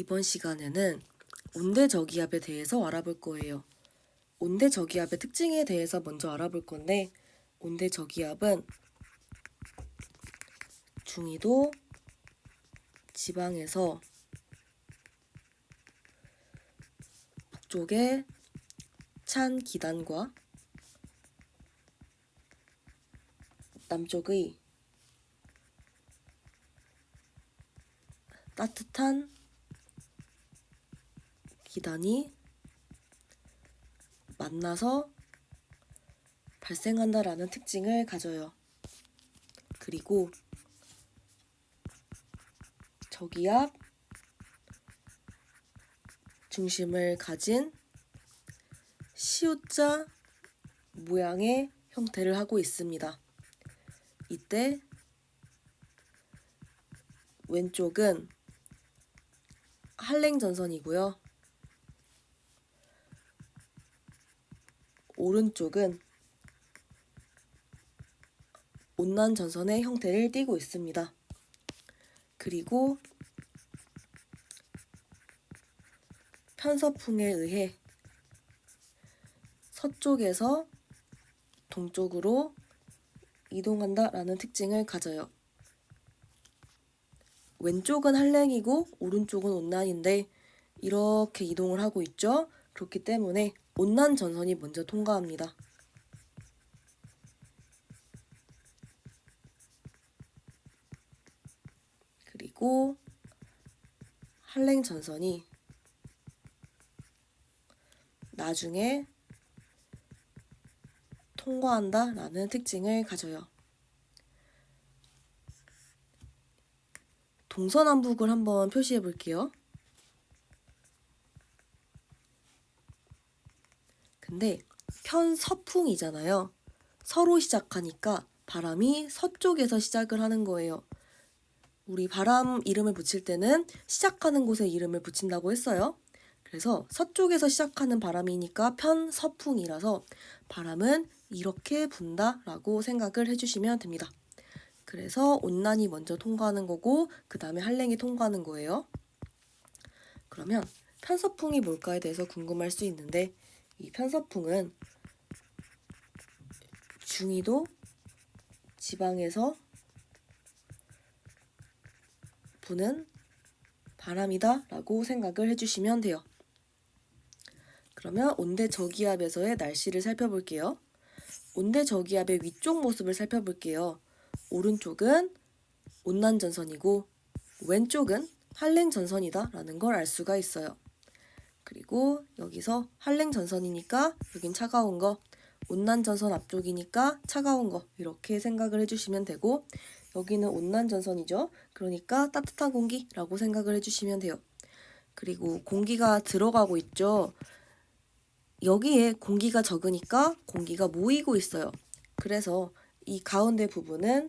이번 시간에는 온대저기압에 대해서 알아볼 거예요. 온대저기압의 특징에 대해서 먼저 알아볼 건데 온대저기압은 중위도 지방에서 북쪽의 찬 기단과 남쪽의 따뜻한 기단이 만나서 발생한다라는 특징을 가져요. 그리고 저기압 중심을 가진 시옷자 모양의 형태를 하고 있습니다. 이때 왼쪽은 한랭 전선이고요. 오른쪽은 온난 전선의 형태를 띠고 있습니다. 그리고 편서풍에 의해 서쪽에서 동쪽으로 이동한다라는 특징을 가져요. 왼쪽은 한랭이고 오른쪽은 온난인데 이렇게 이동을 하고 있죠. 그렇기 때문에 온난 전선이 먼저 통과합니다. 그리고 한랭 전선이 나중에 통과한다 라는 특징을 가져요. 동서남북을 한번 표시해 볼게요. 근데 편서풍이잖아요. 서로 시작하니까 바람이 서쪽에서 시작을 하는 거예요. 우리 바람 이름을 붙일 때는 시작하는 곳에 이름을 붙인다고 했어요. 그래서 서쪽에서 시작하는 바람이니까 편서풍이라서 바람은 이렇게 분다라고 생각을 해주시면 됩니다. 그래서 온난이 먼저 통과하는 거고 그 다음에 한랭이 통과하는 거예요. 그러면 편서풍이 뭘까에 대해서 궁금할 수 있는데 이 편서풍은 중위도 지방에서 부는 바람이다 라고 생각을 해주시면 돼요. 그러면 온대 저기압에서의 날씨를 살펴볼게요. 온대 저기압의 위쪽 모습을 살펴볼게요. 오른쪽은 온난전선이고 왼쪽은 한랭전선이다 라는 걸 알 수가 있어요. 그리고 여기서 한랭 전선이니까 여긴 차가운 거, 온난 전선 앞쪽이니까 차가운 거 이렇게 생각을 해주시면 되고 여기는 온난 전선이죠. 그러니까 따뜻한 공기라고 생각을 해주시면 돼요. 그리고 공기가 들어가고 있죠. 여기에 공기가 적으니까 공기가 모이고 있어요. 그래서 이 가운데 부분은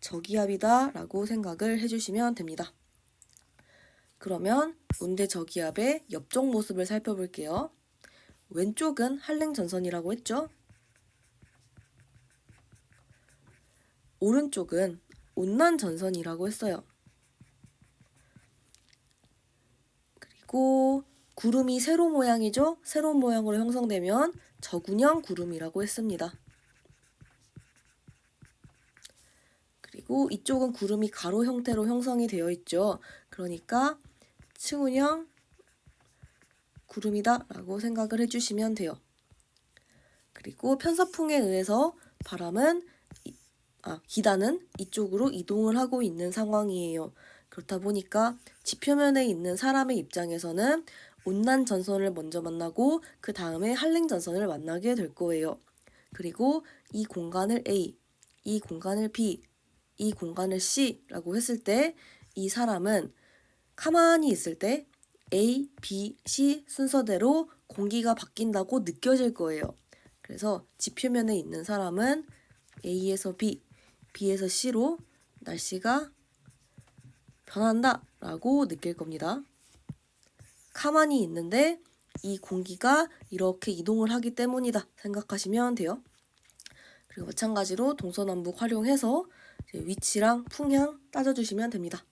저기압이다 라고 생각을 해주시면 됩니다. 그러면 온대 저기압의 옆쪽 모습을 살펴볼게요. 왼쪽은 한랭 전선이라고 했죠? 오른쪽은 온난 전선이라고 했어요. 그리고 구름이 세로 모양이죠? 세로 모양으로 형성되면 저군형 구름이라고 했습니다. 그리고 이쪽은 구름이 가로 형태로 형성이 되어 있죠. 그러니까 층운형 구름이다 라고 생각을 해주시면 돼요. 그리고 편서풍에 의해서 바람은 아, 기단은 이쪽으로 이동을 하고 있는 상황이에요. 그렇다 보니까 지표면에 있는 사람의 입장에서는 온난 전선을 먼저 만나고 그 다음에 한랭 전선을 만나게 될 거예요. 그리고 이 공간을 A, 이 공간을 B, 이 공간을 C라고 했을 때 이 사람은 가만히 있을 때 A, B, C 순서대로 공기가 바뀐다고 느껴질 거예요. 그래서 지표면에 있는 사람은 A에서 B, B에서 C로 날씨가 변한다 라고 느낄 겁니다. 가만히 있는데 이 공기가 이렇게 이동을 하기 때문이다 생각하시면 돼요. 그리고 마찬가지로 동서남북 활용해서 위치랑 풍향 따져주시면 됩니다.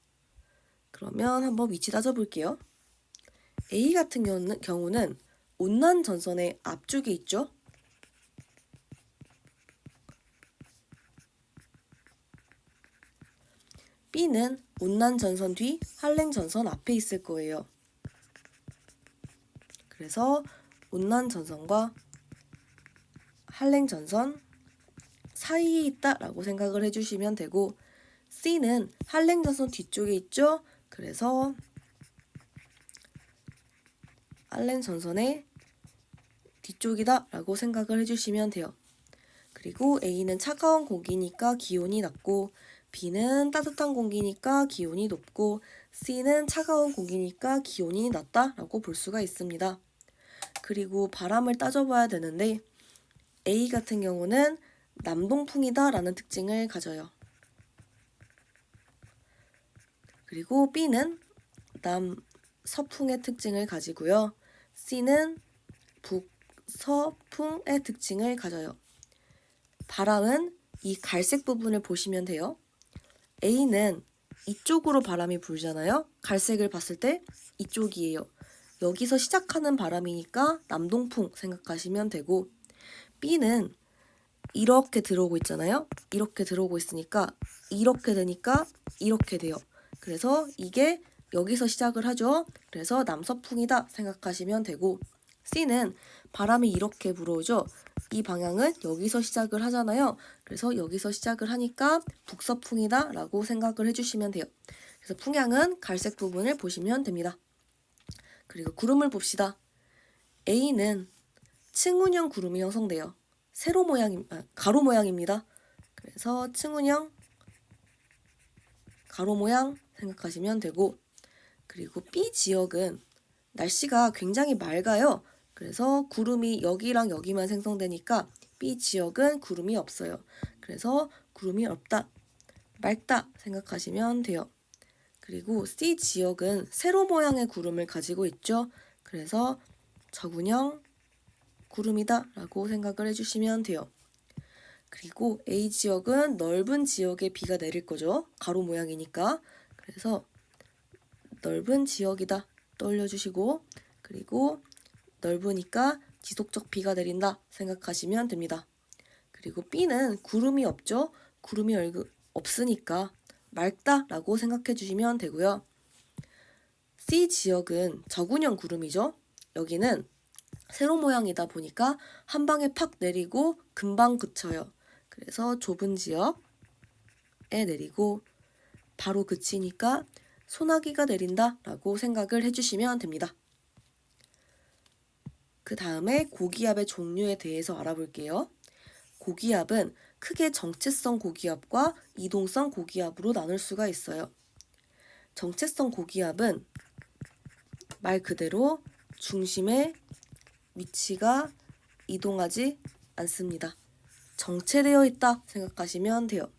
그러면 한번 위치 따져볼게요. A 같은 경우는, 경우는 온난 전선의 앞쪽에 있죠. B는 온난 전선 뒤 한랭 전선 앞에 있을 거예요. 그래서 온난 전선과 한랭 전선 사이에 있다라고 생각을 해주시면 되고 C는 한랭 전선 뒤쪽에 있죠. 그래서 한랭 전선의 뒤쪽이다 라고 생각을 해주시면 돼요. 그리고 A는 차가운 공기니까 기온이 낮고 B는 따뜻한 공기니까 기온이 높고 C는 차가운 공기니까 기온이 낮다 라고 볼 수가 있습니다. 그리고 바람을 따져봐야 되는데 A 같은 경우는 남동풍이다 라는 특징을 가져요. 그리고 B는 남서풍의 특징을 가지고요. C는 북서풍의 특징을 가져요. 바람은 이 갈색 부분을 보시면 돼요. A는 이쪽으로 바람이 불잖아요. 갈색을 봤을 때 이쪽이에요. 여기서 시작하는 바람이니까 남동풍 생각하시면 되고 B는 이렇게 들어오고 있잖아요. 이렇게 들어오고 있으니까 이렇게 되니까 이렇게 돼요. 그래서 이게 여기서 시작을 하죠. 그래서 남서풍이다 생각하시면 되고 C는 바람이 이렇게 불어오죠. 이 방향은 여기서 시작을 하잖아요. 그래서 여기서 시작을 하니까 북서풍이다 라고 생각을 해주시면 돼요. 그래서 풍향은 갈색 부분을 보시면 됩니다. 그리고 구름을 봅시다. A는 층운형 구름이 형성돼요. 세로 모양, 아, 가로 모양입니다. 그래서 층운형 가로 모양 생각하시면 되고 그리고 B 지역은 날씨가 굉장히 맑아요. 그래서 구름이 여기랑 여기만 생성되니까 B 지역은 구름이 없어요. 그래서 구름이 없다, 맑다 생각하시면 돼요. 그리고 C 지역은 세로 모양의 구름을 가지고 있죠. 그래서 저군형 구름이다 라고 생각을 해주시면 돼요. 그리고 A 지역은 넓은 지역에 비가 내릴 거죠. 가로 모양이니까. 그래서 넓은 지역이다 떠올려 주시고 그리고 넓으니까 지속적 비가 내린다 생각하시면 됩니다. 그리고 B는 구름이 없죠. 구름이 얼- 없으니까 맑다라고 생각해 주시면 되고요. C 지역은 저군형 구름이죠. 여기는 세로 모양이다 보니까 한 방에 팍 내리고 금방 그쳐요. 그래서 좁은 지역에 내리고 바로 그치니까 소나기가 내린다 라고 생각을 해주시면 됩니다. 그 다음에 고기압의 종류에 대해서 알아볼게요. 고기압은 크게 정체성 고기압과 이동성 고기압으로 나눌 수가 있어요. 정체성 고기압은 말 그대로 중심의 위치가 이동하지 않습니다. 정체되어 있다 생각하시면 돼요.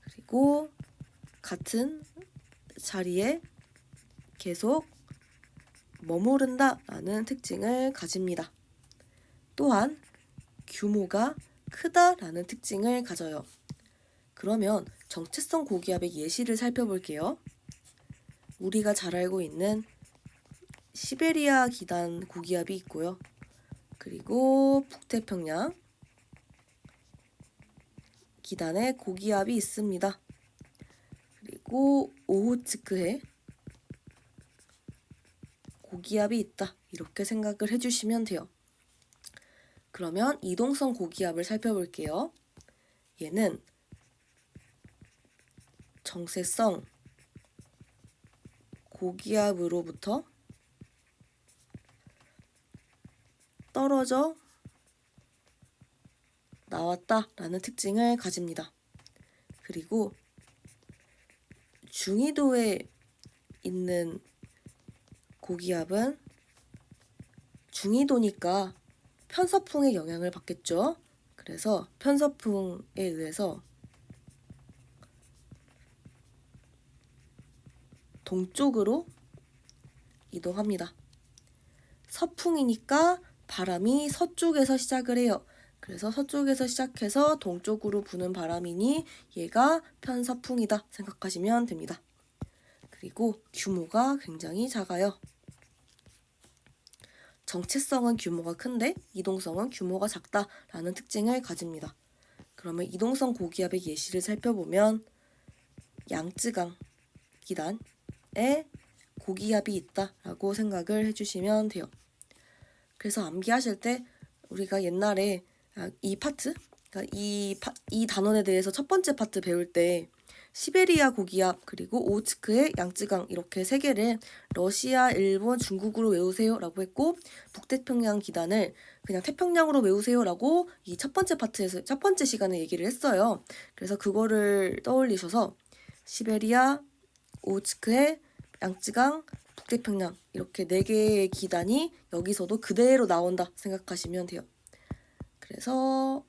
그리고 같은 자리에 계속 머무른다 라는 특징을 가집니다. 또한 규모가 크다 라는 특징을 가져요. 그러면 정체성 고기압의 예시를 살펴볼게요. 우리가 잘 알고 있는 시베리아 기단 고기압이 있고요. 그리고 북태평양 기단의 고기압이 있습니다. 그리고 오호츠크해 고기압이 있다. 이렇게 생각을 해주시면 돼요. 그러면 이동성 고기압을 살펴볼게요. 얘는 정세성 고기압으로부터 떨어져 나왔다 라는 특징을 가집니다. 그리고 중위도에 있는 고기압은 중위도니까 편서풍의 영향을 받겠죠. 그래서 편서풍에 의해서 동쪽으로 이동합니다. 서풍이니까 바람이 서쪽에서 시작을 해요. 그래서 서쪽에서 시작해서 동쪽으로 부는 바람이니 얘가 편서풍이다 생각하시면 됩니다. 그리고 규모가 굉장히 작아요. 정체성은 규모가 큰데 이동성은 규모가 작다라는 특징을 가집니다. 그러면 이동성 고기압의 예시를 살펴보면 양쯔강 기단에 고기압이 있다라고 생각을 해주시면 돼요. 그래서 암기하실 때 우리가 옛날에 아, 이 파트, 그러니까 이, 파, 이 단원에 대해서 첫 번째 파트 배울 때 시베리아 고기압 그리고 오츠크의 양쯔강 이렇게 세 개를 러시아, 일본, 중국으로 외우세요라고 했고 북태평양 기단을 그냥 태평양으로 외우세요라고 이 첫 번째 파트에서 첫 번째 시간에 얘기를 했어요. 그래서 그거를 떠올리셔서 시베리아, 오츠크의 양쯔강, 북태평양 이렇게 네 개의 기단이 여기서도 그대로 나온다 생각하시면 돼요. 그래서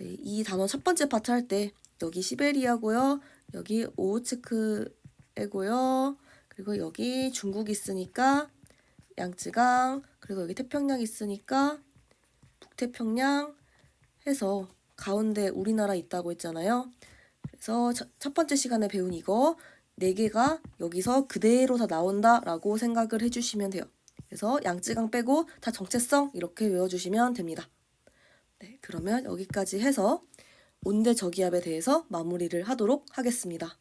이 단원 첫 번째 파트 할 때 여기 시베리아고요. 여기 오호츠크에고요. 그리고 여기 중국 있으니까 양쯔강 그리고 여기 태평양 있으니까 북태평양 해서 가운데 우리나라 있다고 했잖아요. 그래서 첫, 첫 번째 시간에 배운 이거 네 개가 여기서 그대로 다 나온다라고 생각을 해주시면 돼요. 그래서 양쯔강 빼고 다 정체성 이렇게 외워주시면 됩니다. 네, 그러면 여기까지 해서 온대 저기압에 대해서 마무리를 하도록 하겠습니다.